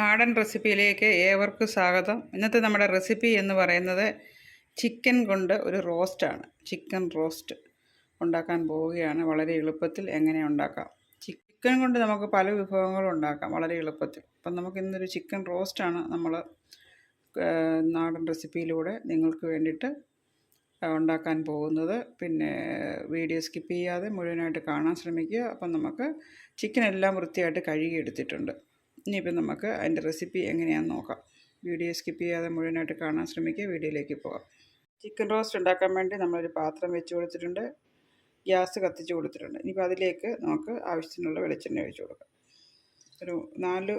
നാടൻ റെസിപ്പിയിലേക്ക് ഏവർക്കും സ്വാഗതം. ഇന്നത്തെ നമ്മുടെ റെസിപ്പി എന്ന് പറയുന്നത് ചിക്കൻ കൊണ്ട് ഒരു റോസ്റ്റാണ് ചിക്കൻ റോസ്റ്റ് ഉണ്ടാക്കാൻ പോവുകയാണ്. വളരെ എളുപ്പത്തിൽ എങ്ങനെ ഉണ്ടാക്കാം? ചിക്കൻ കൊണ്ട് നമുക്ക് പല വിഭവങ്ങളും ഉണ്ടാക്കാം. വളരെ എളുപ്പത്തിൽ. അപ്പം നമുക്ക് ഇന്നൊരു ചിക്കൻ റോസ്റ്റാണ് നമ്മൾ നാടൻ റെസിപ്പിയിലൂടെ നിങ്ങൾക്ക് വേണ്ടിയിട്ട് ഉണ്ടാക്കാൻ പോകുന്നത്. പിന്നെ വീഡിയോ സ്കിപ്പ് ചെയ്യാതെ മുഴുവനായിട്ട് കാണാൻ ശ്രമിക്കുക. അപ്പം നമുക്ക് ചിക്കൻ എല്ലാം വൃത്തിയായിട്ട് കഴുകി എടുത്തിട്ടുണ്ട് ഇനിയിപ്പം നമുക്ക് അതിന്റെ റെസിപ്പി എങ്ങനെയാണെന്ന് നോക്കാം. വീഡിയോ സ്കിപ്പ് ചെയ്യാതെ മുഴുവനായിട്ട് കാണാൻ ശ്രമിക്കുക. വീഡിയോയിലേക്ക് പോകാം. ചിക്കൻ റോസ്റ്റ് ഉണ്ടാക്കാൻ വേണ്ടി നമ്മളൊരു പാത്രം വെച്ച് കൊടുത്തിട്ടുണ്ട്. ഗ്യാസ് കത്തിച്ച് കൊടുത്തിട്ടുണ്ട്. ഇനിയിപ്പോൾ അതിലേക്ക് നമുക്ക് ആവശ്യത്തിനുള്ള വെളിച്ചെണ്ണ ഒഴിച്ച് കൊടുക്കാം. ഒരു നാല്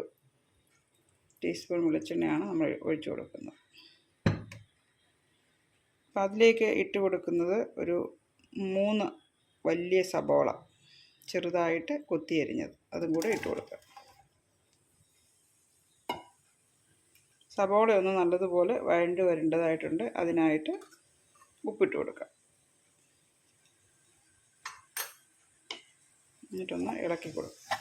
ടീസ്പൂൺ വെളിച്ചെണ്ണയാണ് നമ്മൾ ഒഴിച്ചു കൊടുക്കുന്നത്. അപ്പോൾ അതിലേക്ക് ഇട്ട് കൊടുക്കുന്നത് ഒരു മൂന്ന് വലിയ സബോള ചെറുതായിട്ട് കൊത്തിയരിഞ്ഞത്. അതും കൂടെ ഇട്ട് കൊടുക്കുക. സബോള ഒന്ന് നല്ലതുപോലെ വഴണ്ട് വരേണ്ടതായിട്ടുണ്ട്. അതിനായിട്ട് ഉപ്പിട്ട് കൊടുക്കാം. എന്നിട്ടൊന്ന് ഇളക്കി കൊടുക്കുക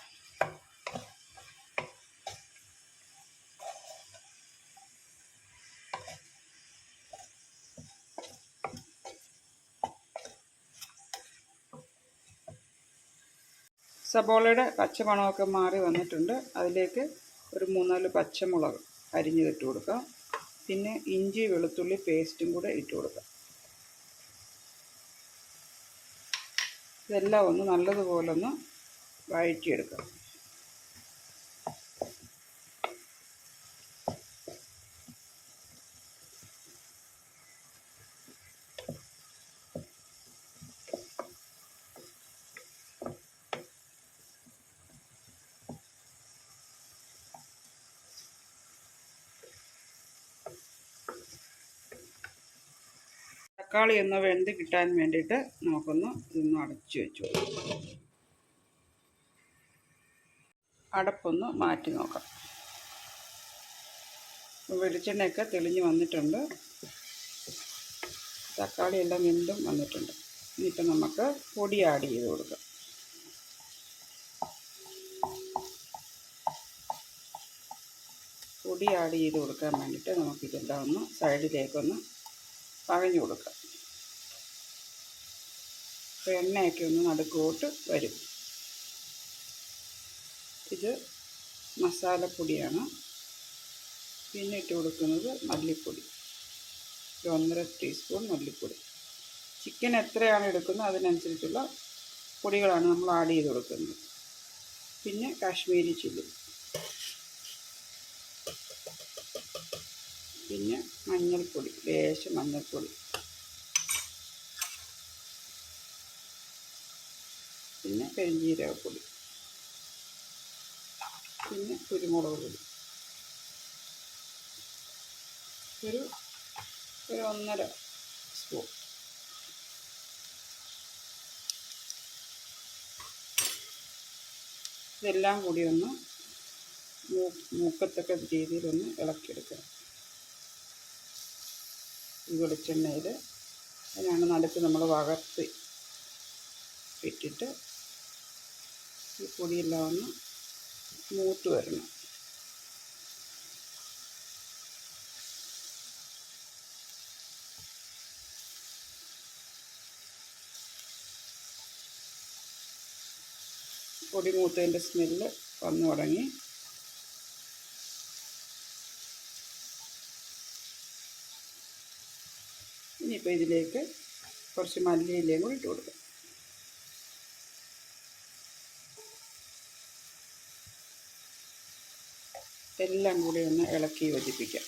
സബോളയുടെ പച്ചമണമൊക്കെ മാറി വന്നിട്ടുണ്ട്. അതിലേക്ക് ഒരു മൂന്നാൽ പച്ചമുളക്. അരിഞ്ഞിട്ട് കൊടുക്കാം. പിന്നെ ഇഞ്ചി വെളുത്തുള്ളി പേസ്റ്റും കൂടെ ഇട്ട് കൊടുക്കാം. ഇതെല്ലാം ഒന്ന് നല്ലതുപോലെ ഒന്ന് വഴറ്റിയെടുക്കാം. തക്കാളി ഒന്ന് വെന്ത് കിട്ടാൻ വേണ്ടിയിട്ട് നമുക്കൊന്ന് ഇതൊന്ന് അടച്ചു വെച്ചു. അടപ്പൊന്ന് മാറ്റി നോക്കാം. വെളിച്ചെണ്ണയൊക്കെ തെളിഞ്ഞ് വന്നിട്ടുണ്ട്. തക്കാളി എല്ലാം വെന്തും വന്നിട്ടുണ്ട്. ഇനിയിപ്പോൾ നമുക്ക് പൊടി ആഡ് ചെയ്ത് കൊടുക്കാം. പൊടി ആഡ് ചെയ്ത് കൊടുക്കാൻ വേണ്ടിയിട്ട് നമുക്കിതെല്ലാം ഒന്ന് സൈഡിലേക്കൊന്ന് പകഞ്ഞു കൊടുക്കാം. അപ്പോൾ എണ്ണയൊക്കെ ഒന്ന് നടുക്കോട്ട് വരും. ഇത് മസാലപ്പൊടിയാണ്. പിന്നെ ഇട്ട് കൊടുക്കുന്നത് മല്ലിപ്പൊടി. ഒരു ഒന്നര ടീസ്പൂൺ മല്ലിപ്പൊടി. ചിക്കൻ എത്രയാണ് എടുക്കുന്നത്? അതിനനുസരിച്ചുള്ള പൊടികളാണ് നമ്മൾ ആഡ് ചെയ്ത് കൊടുക്കുന്നത്. പിന്നെ കാശ്മീരി ചില്ലി. പിന്നെ മഞ്ഞൾപ്പൊടി ലേശം മഞ്ഞൾപ്പൊടി. പിന്നെ പെരിഞ്ജീരകപ്പൊടി പിന്നെ കുരുമുളക് പൊടി. ഒരു ഒരു ഒന്നര സ്പൂൺ. ഇതെല്ലാം കൂടി ഒന്ന് മൂക്കത്തക്ക രീതിയിലൊന്ന് ഇളക്കിയെടുക്കുക. ഈ വെളിച്ചെണ്ണയിൽ അതിനാണ് നടുക്ക് നമ്മൾ വകർത്തി ഇട്ടിട്ട് ഈ പൊടിയെല്ലാം ഒന്ന് മൂത്ത് വരണം. പൊടി മൂത്തതിന്റെ സ്മെല്ല് വന്നു തുടങ്ങി. ഇനിയിപ്പോൾ ഇതിലേക്ക് കുറച്ച് മല്ലിയിലയും കൂടി ഇട്ട് കൊടുക്കാം. എല്ലാം കൂടി ഒന്ന് ഇളക്കി യോജിപ്പിക്കാം.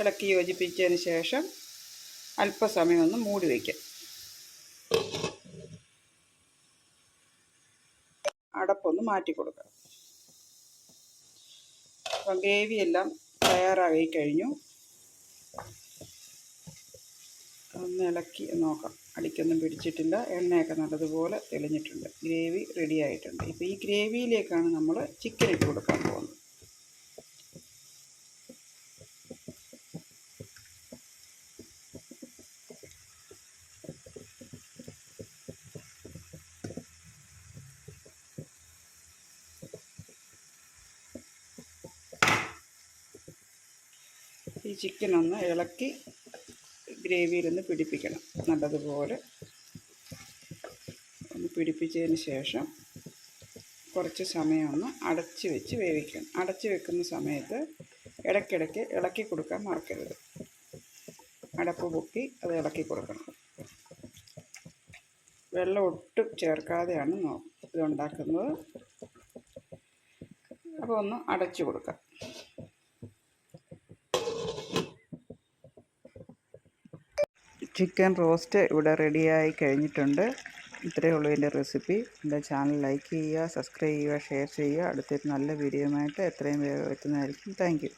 ഇളക്കി യോജിപ്പിച്ചതിന് ശേഷം അല്പസമയം ഒന്ന് മൂടി വയ്ക്കാം. അടപ്പൊന്ന് മാറ്റി കൊടുക്കുക. അപ്പം ഗ്രേവി എല്ലാം തയ്യാറായി കഴിഞ്ഞു. ഒന്ന് ഇളക്കി നോക്കാം. അടിക്കൊന്നും പിടിച്ചിട്ടില്ല. എണ്ണയൊക്കെ നല്ലതുപോലെ തെളിഞ്ഞിട്ടുണ്ട്. ഗ്രേവി റെഡി ആയിട്ടുണ്ട്. ഇപ്പോൾ ഈ ഗ്രേവിയിലേക്കാണ് നമ്മൾ ചിക്കൻ ഇട്ട് കൊടുക്കാൻ പോകുന്നത്. ഈ ചിക്കൻ ഒന്ന് ഇളക്കി ഗ്രേവിയിലൊന്ന് പിടിപ്പിക്കണം. നല്ലതുപോലെ ഒന്ന് പിടിപ്പിച്ചതിന് ശേഷം കുറച്ച് സമയം ഒന്ന് അടച്ച് വെച്ച് വേവിക്കണം. അടച്ച് വെക്കുന്ന സമയത്ത് ഇടയ്ക്കിടയ്ക്ക് ഇളക്കി കൊടുക്കാൻ മറക്കരുത്. അടപ്പ് പൊക്കി അത് ഇളക്കി കൊടുക്കണം. വെള്ളം ഒട്ടും ചേർക്കാതെയാണ് ഇതുണ്ടാക്കുന്നത്. അപ്പോൾ ഒന്ന് അടച്ചു കൊടുക്കാം. ചിക്കൻ റോസ്റ്റ് ഇവിടെ റെഡിയായി കഴിഞ്ഞിട്ടുണ്ട്. ഇത്രയേ ഉള്ളൂ എന്റെ റെസിപ്പി. എന്റെ ചാനൽ ലൈക്ക് ചെയ്യുക സബ്സ്ക്രൈബ് ചെയ്യുക ഷെയർ ചെയ്യുക. അടുത്തൊരു നല്ല വീഡിയോയുമായിട്ട് എത്രയും വേഗം എത്തുന്നതായിരിക്കും. താങ്ക്